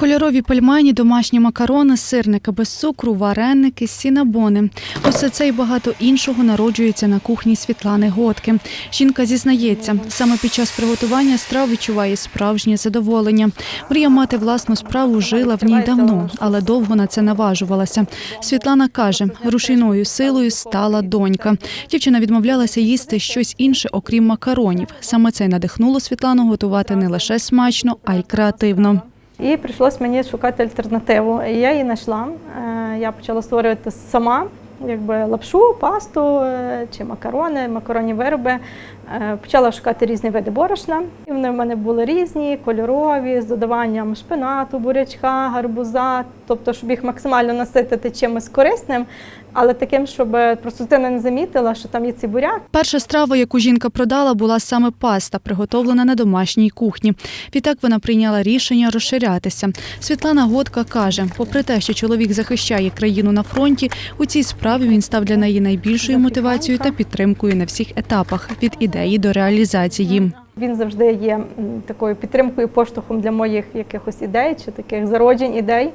Кольорові пельмені, домашні макарони, сирники без цукру, вареники, сінабони. Усе це і багато іншого народжується на кухні Світлани Готки. Жінка зізнається, саме під час приготування страв відчуває справжнє задоволення. Мрія мати власну справу жила в ній давно, але довго на це наважувалася. Світлана каже, рушійною силою стала донька. Дівчина відмовлялася їсти щось інше, окрім макаронів. Саме це й надихнуло Світлану готувати не лише смачно, а й креативно. І прийшлось мені шукати альтернативу. І я її знайшла. Е, Я почала створювати сама якби лапшу, пасту е, чи макарони, макаронні вироби. Е, Почала шукати різні види борошна. І вони в мене були різні, кольорові, з додаванням шпинату, бурячка, гарбуза, тобто, щоб їх максимально наситити чимось корисним, але таким, щоб просто дитина не замітила, що там є цей буряк. Перша страва, яку жінка продала, була саме паста, приготовлена на домашній кухні. Відтак вона прийняла рішення розширятися. Світлана Готка каже: попри те, що чоловік захищає країну на фронті, у цій справі він став для неї найбільшою мотивацією та підтримкою на всіх етапах від ідеї до реалізації. Він завжди є такою підтримкою, поштовхом для моїх якихось ідей чи таких зароджень ідей.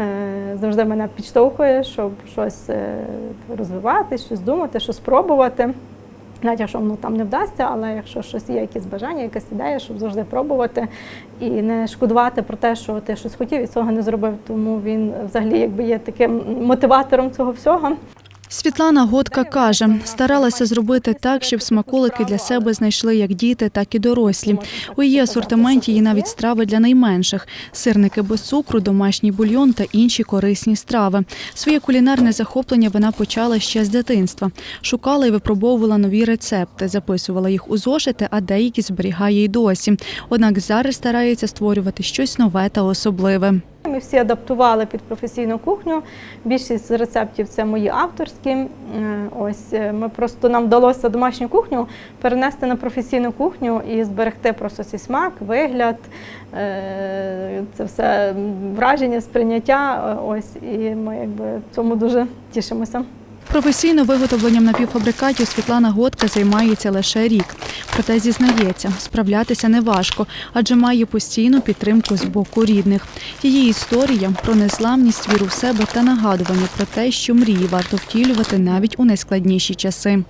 Е, Завжди мене підштовхує, щоб щось е, розвивати, щось думати, щось спробувати. Навіть якщо воно там не вдасться, але якщо щось є, якісь бажання, якась ідея, щоб завжди пробувати і не шкодувати про те, що ти щось хотів і цього не зробив. Тому він взагалі якби є таким мотиватором цього всього. Світлана Готка каже, старалася зробити так, щоб смаколики для себе знайшли як діти, так і дорослі. У її асортименті є навіть страви для найменших: сирники без цукру, домашній бульйон та інші корисні страви. Своє кулінарне захоплення вона почала ще з дитинства. Шукала і випробовувала нові рецепти, записувала їх у зошити, а деякі зберігає й досі. Однак зараз старається створювати щось нове та особливе. Ми всі адаптували під професійну кухню. Більшість рецептів це мої авторські. Ось е, ми просто нам вдалося домашню кухню перенести на професійну кухню і зберегти просто цей смак, вигляд, е, це все враження, сприйняття. Е, Ось і ми якби цьому дуже тішимося. Професійно виготовленням напівфабрикатів Світлана Готка займається лише рік. Проте зізнається, справлятися неважко, адже має постійну підтримку з боку рідних. Її історія про незламність, віру в себе та нагадування про те, що мрії варто втілювати навіть у найскладніші часи.